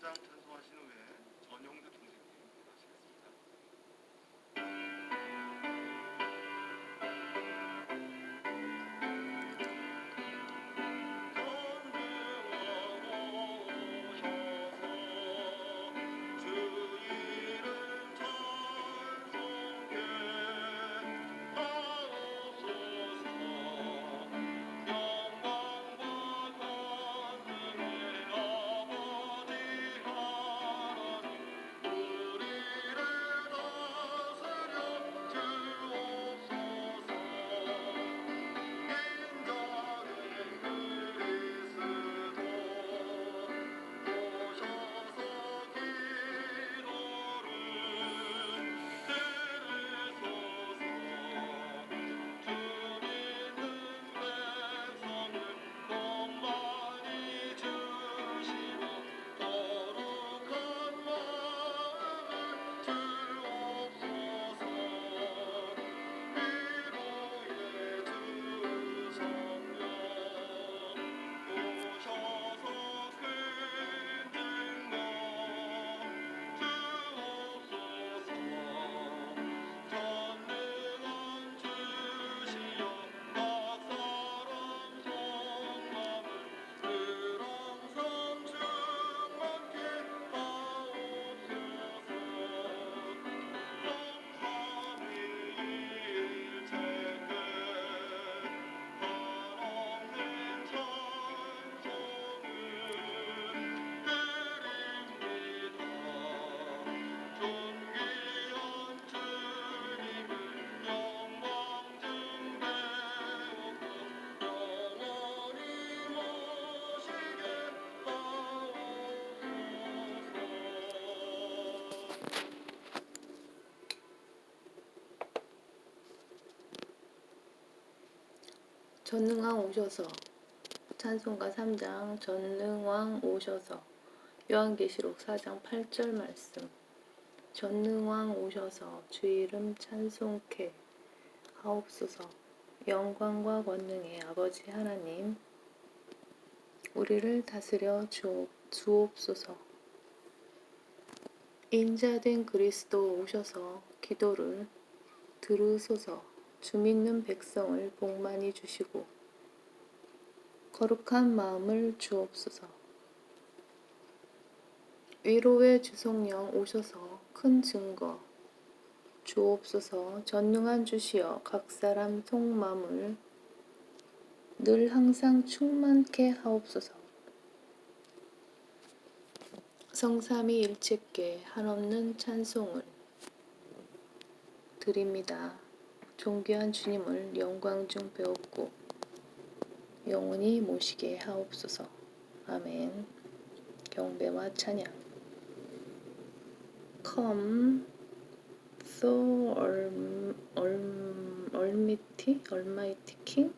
3장 찬송하신 후에 전용대 전능왕 오셔서 찬송가 3장 전능왕 오셔서 요한계시록 4장 8절 말씀. 전능왕 오셔서 주 이름 찬송케 하옵소서. 영광과 권능의 아버지 하나님 우리를 다스려 주옵, 주옵소서. 인자된 그리스도 오셔서 기도를 들으소서 주 믿는 백성을 복 많이 주시고 거룩한 마음을 주옵소서. 위로의 주성령 오셔서 큰 증거 주옵소서 전능한 주시여 각 사람 속마음을 늘 항상 충만케 하옵소서. 성삼위 일체께 한없는 찬송을 드립니다. 존귀한 주님을 영광 중 배웠고 영원히 모시게 하옵소서. 아멘. 경배와 찬양. Come, so 얼미티, 얼마이티 킹,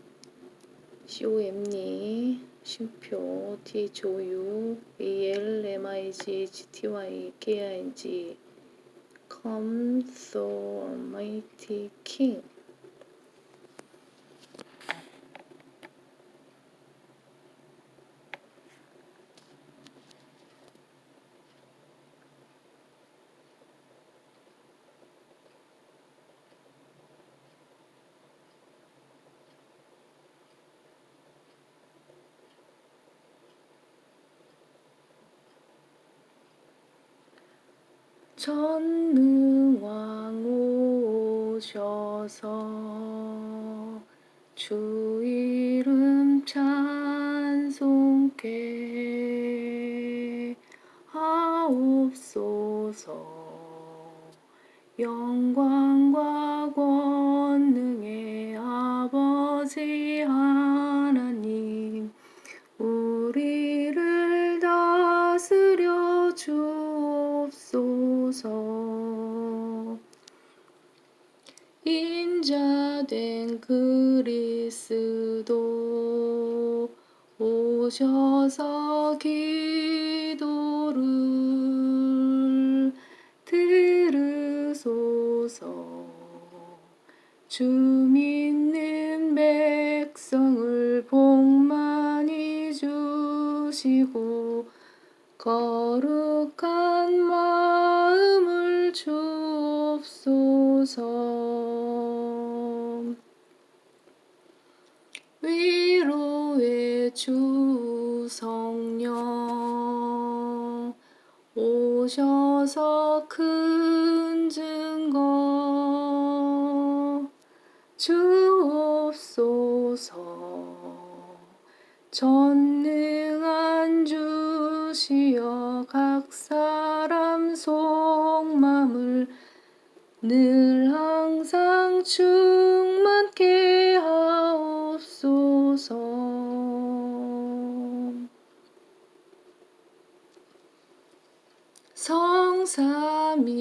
COM니, 쉼표, THOU, AL, MIG, GTY, KING, come, thou Almighty King. 전능왕 오셔서 주 주옵소서 인자된 그리스도 오셔서 기도를 들으소서. 주 믿는 백성을 복 많이 주시고 거룩한 마 음을 주옵소서. 위로의 주 성령 오셔서 큰 증거 주옵소서. 전능한 주시여 각사 람 속마음을 늘 항상 충만케 하옵소서. 성삼위일체께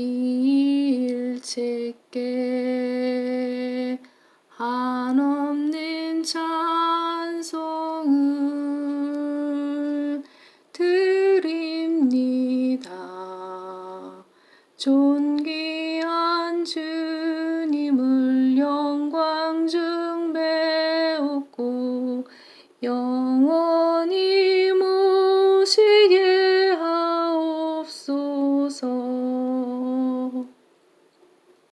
존귀한 주님을 영광 중배우고 영